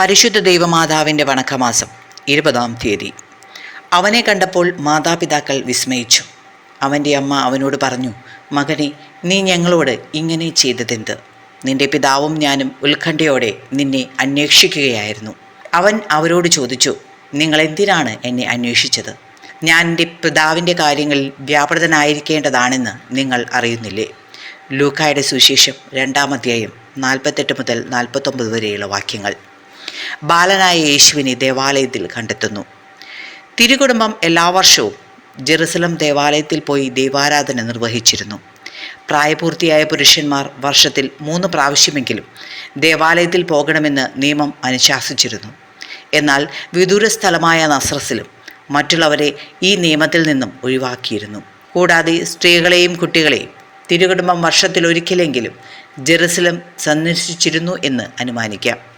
പരിശുദ്ധ ദൈവമാതാവിന്റെ വണക്കമാസം ഇരുപതാം തീയതി. അവനെ കണ്ടപ്പോൾ മാതാപിതാക്കൾ വിസ്മയിച്ചു. അവന്റെ അമ്മ അവനോട് പറഞ്ഞു മകനെ നീ ഞങ്ങളോട് ഇങ്ങനെ ചെയ്തതെന്ത്? നിന്റെ പിതാവും ഞാനും ഉത്കണ്ഠയോടെ നിന്നെ അന്വേഷിക്കുകയായിരുന്നു. അവൻ അവരോട് ചോദിച്ചു നിങ്ങൾ എന്തിനാണ് എന്നെ അന്വേഷിച്ചത്? ഞാൻ എന്റെ പിതാവിന്റെ കാര്യങ്ങളിൽ വ്യാപൃതനായിരിക്കേണ്ടതാണെന്ന് നിങ്ങൾ അറിയുന്നില്ലേ? ലൂക്കായുടെ സുവിശേഷം രണ്ടാം അധ്യായം നാൽപ്പത്തെട്ട് മുതൽ നാൽപ്പത്തൊമ്പത് വരെയുള്ള വാക്യങ്ങൾ. ബാലനായ യേശുവിനെ ദേവാലയത്തിൽ കണ്ടെത്തുന്നു. തിരുകുടുംബം എല്ലാ വർഷവും ജെറുസലം ദേവാലയത്തിൽ പോയി ദൈവാരാധന നിർവഹിച്ചിരുന്നു. പ്രായപൂർത്തിയായ പുരുഷന്മാർ വർഷത്തിൽ മൂന്ന് പ്രാവശ്യമെങ്കിലും ദേവാലയത്തിൽ പോകണമെന്ന് നിയമം അനുശാസിച്ചിരുന്നു. എന്നാൽ വിദൂര സ്ഥലമായ നസ്രസിലും മറ്റുള്ളവരെ ഈ നിയമത്തിൽ നിന്നും ഒഴിവാക്കിയിരുന്നു. കൂടാതെ സ്ത്രീകളെയും കുട്ടികളെയും തിരുകുടുംബം വർഷത്തിലൊരിക്കലെങ്കിലും ജെറുസലം സന്ദർശിച്ചിരുന്നു എന്ന് അനുമാനിക്കാം.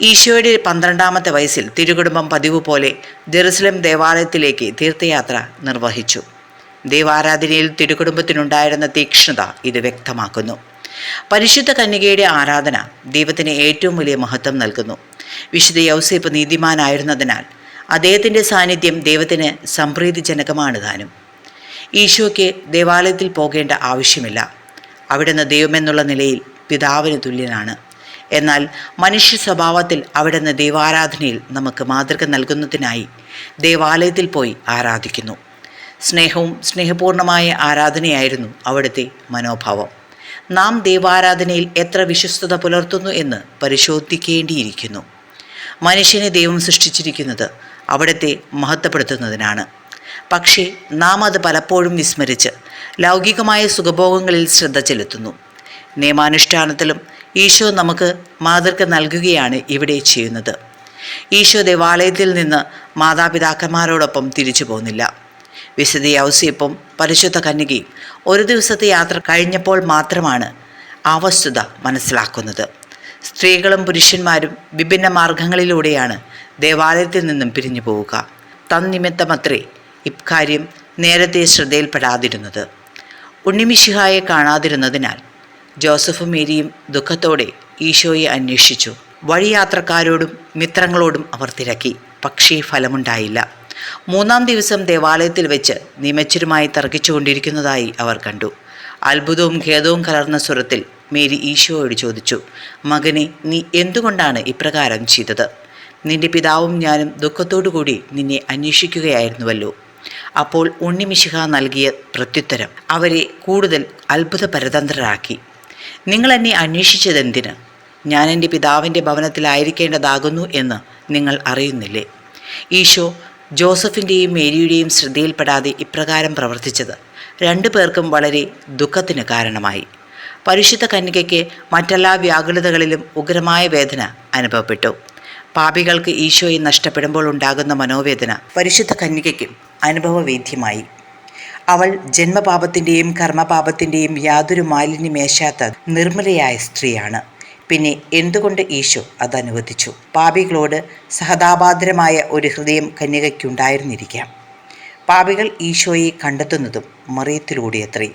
ഈശോയുടെ പന്ത്രണ്ടാമത്തെ വയസ്സിൽ തിരുകുടുംബം പതിവ് പോലെ ജെറുസലം ദേവാലയത്തിലേക്ക് തീർത്ഥയാത്ര നിർവഹിച്ചു. ദൈവാരാധനയിൽ തിരുകുടുംബത്തിനുണ്ടായിരുന്ന തീക്ഷ്ണത ഇത് വ്യക്തമാക്കുന്നു. പരിശുദ്ധ കന്യകയുടെ ആരാധന ദൈവത്തിന് ഏറ്റവും വലിയ മഹത്വം നൽകുന്നു. വിശുദ്ധ യൗസേപ്പ് നീതിമാനായിരുന്നതിനാൽ അദ്ദേഹത്തിന്റെ സാന്നിധ്യം ദൈവത്തിന് സംപ്രീതിജനകമാണ് താനും. ഈശോയ്ക്ക് ദേവാലയത്തിൽ പോകേണ്ട ആവശ്യമില്ല. അവിടുന്ന് ദൈവമെന്നുള്ള നിലയിൽ പിതാവിന് തുല്യനാണ്. എന്നാൽ മനുഷ്യ സ്വഭാവത്തിൽ അവിടുന്ന് ദൈവാരാധനയിൽ നമുക്ക് മാതൃക നൽകുന്നതിനായി ദേവാലയത്തിൽ പോയി ആരാധിക്കുന്നു. സ്നേഹവും സ്നേഹപൂർണമായ ആരാധനയായിരുന്നു അവിടുത്തെ മനോഭാവം. നാം ദൈവാരാധനയിൽ എത്ര വിശ്വസ്തത പുലർത്തുന്നു എന്ന് പരിശോധിക്കേണ്ടിയിരിക്കുന്നു. മനുഷ്യനെ ദൈവം സൃഷ്ടിച്ചിരിക്കുന്നത് അവിടത്തെ മഹത്വപ്പെടുത്തുന്നതിനാണ്. പക്ഷേ നാം അത് പലപ്പോഴും വിസ്മരിച്ച് ലൗകികമായ സുഖഭോഗങ്ങളിൽ ശ്രദ്ധ ചെലുത്തുന്നു. നിയമാനുഷ്ഠാനത്തിലും ഈശോ നമുക്ക് മാതൃക നൽകുകയാണ് ഇവിടെ ചെയ്യുന്നത്. ഈശോ ദേവാലയത്തിൽ നിന്ന് മാതാപിതാക്കന്മാരോടൊപ്പം തിരിച്ചു പോകുന്നില്ല. വിശുദ്ധ ഔസിയപ്പം പരിശുദ്ധ കന്യകയും ഒരു ദിവസത്തെ യാത്ര കഴിഞ്ഞപ്പോൾ മാത്രമാണ് ആ വസ്തുത മനസ്സിലാക്കുന്നത്. സ്ത്രീകളും പുരുഷന്മാരും വിഭിന്ന മാർഗങ്ങളിലൂടെയാണ് ദേവാലയത്തിൽ നിന്നും പിരിഞ്ഞു പോവുക. തന്നിമിത്തമത്രേ ഇക്കാര്യം നേരത്തെ ശ്രദ്ധയിൽപ്പെടാതിരുന്നത്. ഉണ്ണിമിശിഹായെ കാണാതിരുന്നതിനാൽ ജോസഫും മേരിയും ദുഃഖത്തോടെ ഈശോയെ അന്വേഷിച്ചു. വഴിയാത്രക്കാരോടും മിത്രങ്ങളോടും അവർ തിരക്കി. പക്ഷേ ഫലമുണ്ടായില്ല. മൂന്നാം ദിവസം ദേവാലയത്തിൽ വെച്ച് നിമച്ചരുമായി തർക്കിച്ചുകൊണ്ടിരിക്കുന്നതായി അവർ കണ്ടു. അത്ഭുതവും ഖേദവും കലർന്ന സ്വരത്തിൽ മേരി ഈശോയോട് ചോദിച്ചു മകനെ നീ എന്തുകൊണ്ടാണ് ഇപ്രകാരം ചെയ്തത്? നിന്റെ പിതാവും ഞാനും ദുഃഖത്തോടു കൂടി നിന്നെ അന്വേഷിക്കുകയായിരുന്നുവല്ലോ. അപ്പോൾ ഉണ്ണിമിശിഹ നൽകിയ പ്രത്യുത്തരം അവരെ കൂടുതൽ അത്ഭുതപരതന്ത്രരാക്കി. നിങ്ങൾ എന്നെ അന്വേഷിച്ചതെന്തിന്? ഞാൻ എന്റെ പിതാവിന്റെ ഭവനത്തിലായിരിക്കേണ്ടതാകുന്നു എന്ന് നിങ്ങൾ അറിയുന്നില്ലേ? ഈശോ ജോസഫിന്റെയും മേരിയുടെയും ശ്രദ്ധയിൽപ്പെടാതെ ഇപ്രകാരം പ്രവർത്തിച്ചത് രണ്ടു പേർക്കും വളരെ ദുഃഖത്തിന് കാരണമായി. പരിശുദ്ധ കന്യകയ്ക്ക് മറ്റെല്ലാ വ്യാകുലതകളിലും ഉഗ്രമായ വേദന അനുഭവപ്പെട്ടു. പാപികൾക്ക് ഈശോയെ നഷ്ടപ്പെടുമ്പോൾ ഉണ്ടാകുന്ന മനോവേദന പരിശുദ്ധ കന്യകയ്ക്കും അനുഭവവേദ്യമായി. അവൾ ജന്മപാപത്തിന്റെയും കർമ്മപാപത്തിന്റെയും യാതൊരു മാലിന്യമേശാത്ത നിർമ്മലയായ സ്ത്രീയാണ്. പിന്നെ എന്തുകൊണ്ട് ഈശോ അത് അനുവദിച്ചു പാപികളോട് സഹതാപാദരമായ ഒരു ഹൃദയം കന്യകയ്ക്കുണ്ടായിരുന്നിരിക്കാം. പാപികൾ ഈശോയെ കണ്ടെത്തുന്നതും മറിയത്തിലൂടെയത്രേ.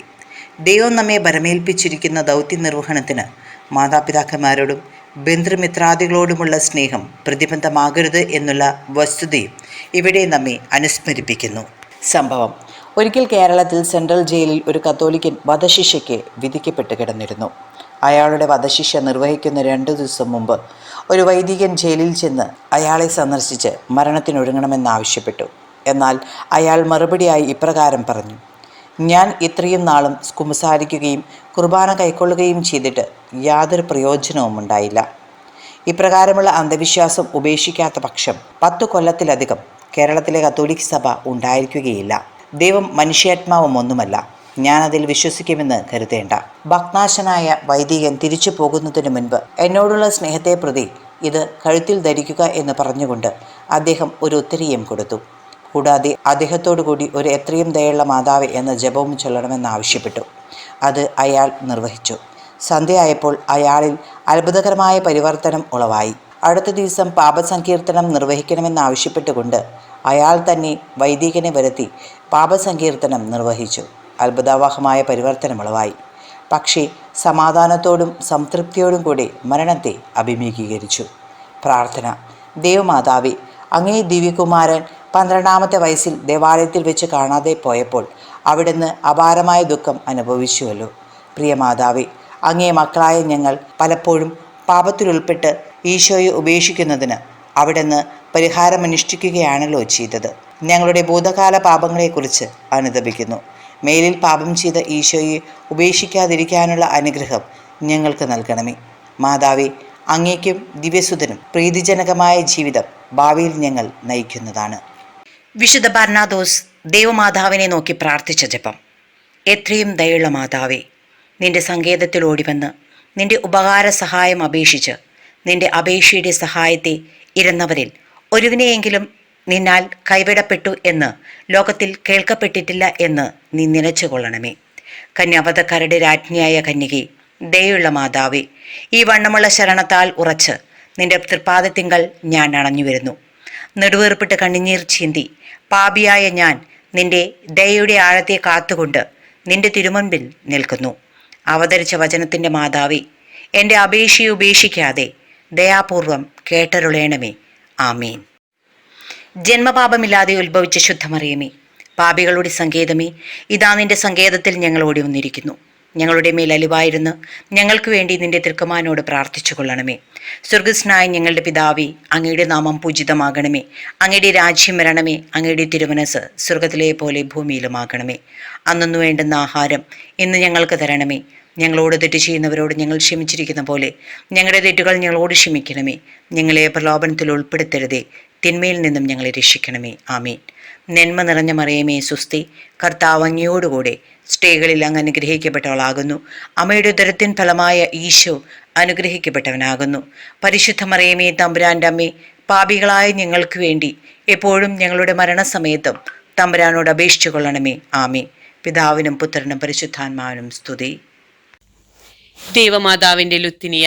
ദൈവം നമ്മെ ബരമേൽപ്പിച്ചിരിക്കുന്ന ദൗത്യ നിർവഹണത്തിന് മാതാപിതാക്കന്മാരോടും ബന്ധുമിത്രാദികളോടുമുള്ള സ്നേഹം പ്രതിബന്ധമാകരുത് എന്നുള്ള വസ്തുതയും ഇവിടെ നമ്മെ അനുസ്മരിപ്പിക്കുന്നു. സംഭവം ഒരിക്കൽ കേരളത്തിൽ സെൻട്രൽ ജയിലിൽ ഒരു കത്തോലിക്കൻ വധശിക്ഷയ്ക്ക് വിധിക്കപ്പെട്ട് കിടന്നിരുന്നു. അയാളുടെ വധശിക്ഷ നിർവഹിക്കുന്ന രണ്ടു ദിവസം മുമ്പ് ഒരു വൈദികൻ ജയിലിൽ ചെന്ന് അയാളെ സന്ദർശിച്ച് മരണത്തിനൊരുങ്ങണമെന്നാവശ്യപ്പെട്ടു. എന്നാൽ അയാൾ മറുപടിയായി ഇപ്രകാരം പറഞ്ഞു ഞാൻ ഇത്രയും നാളും കുമ്പസാരിക്കുകയും കുർബാന കൈക്കൊള്ളുകയും ചെയ്തിട്ട് യാതൊരു പ്രയോജനവും ഉണ്ടായില്ല. ഇപ്രകാരമുള്ള അന്ധവിശ്വാസം ഉപേക്ഷിക്കാത്ത പക്ഷം പത്തു കൊല്ലത്തിലധികം കേരളത്തിലെ കത്തോലിക് സഭ ഉണ്ടായിരിക്കുകയില്ല. ദൈവം മനുഷ്യാത്മാവും ഒന്നുമല്ല. ഞാനതിൽ വിശ്വസിക്കുമെന്ന് കരുതേണ്ട. ഭക്നാശനായ വൈദികൻ തിരിച്ചു പോകുന്നതിന് മുൻപ് എന്നോടുള്ള സ്നേഹത്തെ പ്രതി ഇത് കഴുത്തിൽ ധരിക്കുക എന്ന് പറഞ്ഞുകൊണ്ട് അദ്ദേഹം ഒരു ഉത്തരീയം കൊടുത്തു. കൂടാതെ അദ്ദേഹത്തോടു കൂടി ഒരു എത്രയും ദയുള്ള മാതാവ് എന്ന ജപവും ചൊല്ലണമെന്നാവശ്യപ്പെട്ടു അത് അയാൾ നിർവഹിച്ചു. സന്ധ്യയായപ്പോൾ അയാളിൽ അത്ഭുതകരമായ പരിവർത്തനം ഉളവായി. അടുത്ത ദിവസം പാപസങ്കീർത്തനം നിർവഹിക്കണമെന്നാവശ്യപ്പെട്ടുകൊണ്ട് അയാൾ തന്നെ വൈദികനെ വരുത്തി പാപസങ്കീർത്തനം നിർവഹിച്ചു. അത്ഭുതാവഹമായ പരിവർത്തനം ഉളവായി. പക്ഷേ സമാധാനത്തോടും സംതൃപ്തിയോടും കൂടി മരണത്തെ അഭിമുഖീകരിച്ചു. പ്രാർത്ഥന. ദേവമാതാവി അങ്ങേ ദിവ്യകുമാരൻ പന്ത്രണ്ടാമത്തെ വയസ്സിൽ ദേവാലയത്തിൽ വെച്ച് കാണാതെ പോയപ്പോൾ അവിടുന്ന് അപാരമായ ദുഃഖം അനുഭവിച്ചുവല്ലോ. പ്രിയ മാതാവി അങ്ങേ മക്കളായ ഞങ്ങൾ പലപ്പോഴും പാപത്തിലുൾപ്പെട്ട് ഈശോയെ ഉപേക്ഷിക്കുന്നതിന് അവിടുന്ന് പരിഹാരമനുഷ്ഠിക്കുകയാണല്ലോ ചെയ്തത്. ഞങ്ങളുടെ ഭൂതകാല പാപങ്ങളെക്കുറിച്ച് അനുദപിക്കുന്നു. മേലിൽ പാപം ചെയ്ത ഈശോയെ ഉപേക്ഷിക്കാതിരിക്കാനുള്ള അനുഗ്രഹം ഞങ്ങൾക്ക് നൽകണമേ. മാതാവേ അങ്ങേക്കും ദിവ്യസുതനും പ്രീതിജനകമായ ജീവിതം ഭാവിയിൽ ഞങ്ങൾ നയിക്കുന്നതാണ്. വിശുദ്ധ ബർണാദോസ് ദേവമാതാവിനെ നോക്കി പ്രാർത്ഥിച്ച ജപം. എത്രയും ദയുള്ള മാതാവേ നിന്റെ സങ്കേതത്തിൽ ഓടിവന്ന് നിന്റെ ഉപകാര സഹായം അപേക്ഷിച്ച് നിന്റെ അപേക്ഷയുടെ സഹായത്തെ ഇരുന്നവരിൽ ഒരുവിനെയെങ്കിലും നിന്നാൽ കൈവിടപ്പെട്ടു എന്ന് ലോകത്തിൽ കേൾക്കപ്പെട്ടിട്ടില്ല എന്ന് നീ നിലച്ചുകൊള്ളണമേ. കന്യാവതക്കാരുടെ രാജ്ഞിയായ കന്യകി ദയുള്ള മാതാവി ഈ വണ്ണമുള്ള ശരണത്താൽ ഉറച്ച് നിന്റെ തൃപ്പാദത്തിങ്കൾ ഞാൻ അണഞ്ഞു വരുന്നു നെടുവേർപ്പിട്ട് കണ്ണിനീർ ചീന്തി പാപിയായ ഞാൻ നിന്റെ ദയയുടെ ആഴത്തെ കാത്തുകൊണ്ട് നിന്റെ തിരുമുൻപിൽ നിൽക്കുന്നു. അവതരിച്ച വചനത്തിന്റെ മാതാവി എന്റെ അപേക്ഷയെ ഉപേക്ഷിക്കാതെ ദയാപൂർവം കേട്ടരുളേണമേ. ആമീൻ. ജന്മപാപമില്ലാതെ ഉത്ഭവിച്ച ശുദ്ധമറിയമേ പാപികളുടെ സങ്കേതമേ ഇതാ നിന്റെ സങ്കേതത്തിൽ ഞങ്ങൾ ഓടി വന്നിരിക്കുന്നു ഞങ്ങളുടെ മേൽ അലിവായിരുന്ന് ഞങ്ങൾക്ക് വേണ്ടി നിന്റെ തൃക്കമാനോട് പ്രാർത്ഥിച്ചു കൊള്ളണമേ സ്വർഗസ്നായ ഞങ്ങളുടെ പിതാവി അങ്ങയുടെ നാമം പൂജിതമാകണമേ. അങ്ങയുടെ രാജ്യം വരണമേ. അങ്ങയുടെ തിരുമനസ് സ്വർഗത്തിലെ പോലെ ഭൂമിയിലുമാകണമേ. അന്നു വേണ്ടുന്ന ആഹാരം ഇന്ന് ഞങ്ങൾക്ക് തരണമേ. ഞങ്ങളോട് തെറ്റ് ചെയ്യുന്നവരോട് ഞങ്ങൾ ക്ഷമിച്ചിരിക്കുന്ന പോലെ ഞങ്ങളുടെ തെറ്റുകൾ ഞങ്ങളോട് ക്ഷമിക്കണമേ. ഞങ്ങളെ പ്രലോഭനത്തിൽ ഉൾപ്പെടുത്തരുതേ. തിന്മയിൽ നിന്നും ഞങ്ങളെ രക്ഷിക്കണമേ. ആമീൻ. നന്മ നിറഞ്ഞ മറിയമേ സുസ്തി കർത്താവ് അങ്ങയോടുകൂടെ സ്ത്രീകളിൽ അങ്ങ് അനുഗ്രഹിക്കപ്പെട്ടവളാകുന്നു. അമ്മയുടെ ഉദരത്തിൻ ഫലമായ ഈശോ അനുഗ്രഹിക്കപ്പെട്ടവനാകുന്നു. പരിശുദ്ധ മറിയമേ തമ്പുരാന്റെ അമ്മേ പാപികളായ ഞങ്ങൾക്ക് വേണ്ടി എപ്പോഴും ഞങ്ങളുടെ മരണസമയത്തും തമ്പുരാനോട് അപേക്ഷിച്ചു കൊള്ളണമേ ആമേ പിതാവിനും പുത്രനും പരിശുദ്ധാത്മാവിനും സ്തുതി. ദൈവമാതാവിന്റെ ലുത്തിനിയ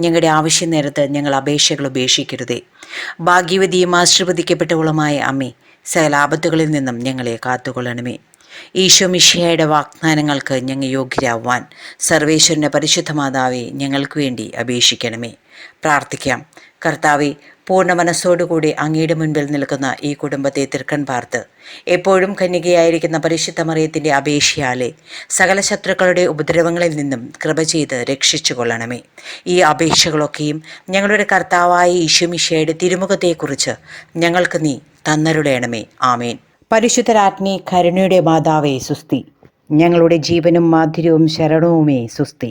ഞങ്ങളുടെ ആവശ്യ നേരത്ത് ഞങ്ങൾ അപേക്ഷകൾ ഉപേക്ഷിക്കരുതേ. ഭാഗ്യവതിയും ആശീർവദിക്കപ്പെട്ടവളുമായ അമ്മേ സകലാപത്തുകളിൽ നിന്നും ഞങ്ങളെ കാത്തുകൊള്ളണമേ. ഈശോ മിഷിയായുടെ വാഗ്ദാനങ്ങൾക്ക് ഞങ്ങൾ യോഗ്യരാവാൻ സർവേശ്വരന്റെ പരിശുദ്ധ മാതാവെ ഞങ്ങൾക്ക് വേണ്ടി അപേക്ഷിക്കണമേ. പ്രാർത്ഥിക്കാം. കർത്താവെ പൂർണ മനസ്സോടുകൂടി അങ്ങയുടെ മുൻപിൽ നിൽക്കുന്ന ഈ കുടുംബത്തെ തിർക്കൺ പാർത്ത് എപ്പോഴും കന്യകയായിരിക്കുന്ന പരിശുദ്ധ മറിയത്തിന്റെ അപേക്ഷയാലെ സകല ശത്രുക്കളുടെ ഉപദ്രവങ്ങളിൽ നിന്നും കൃപ ചെയ്ത് രക്ഷിച്ചു കൊള്ളണമേ ഈ അപേക്ഷകളൊക്കെയും ഞങ്ങളുടെ കർത്താവായ ഈശോമിഷയുടെ തിരുമുഖത്തെക്കുറിച്ച് ഞങ്ങൾക്ക് നീ തന്നരുടേണമേ ആമേൻ. പരിശുദ്ധരാജ്ഞി കരുണയുടെ മാതാവേ സുസ്തി ഞങ്ങളുടെ ജീവനും മാധുര്യവും ശരണവുമേ സുസ്തി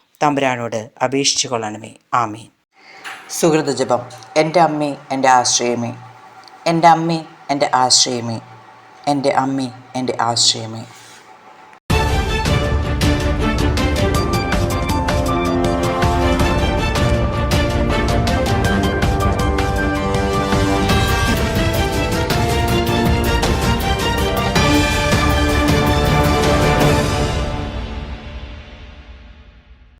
തമ്പുരാനോട് അപേക്ഷിച്ചു കൊള്ളണമേ. ആമേ സുഹൃത ജപം. എന്റെ അമ്മേ എന്റെ ആശ്രയമേ. എന്റെ അമ്മേ എന്റെ ആശ്രയമേ. എന്റെ അമ്മേ എന്റെ ആശ്രയമേ.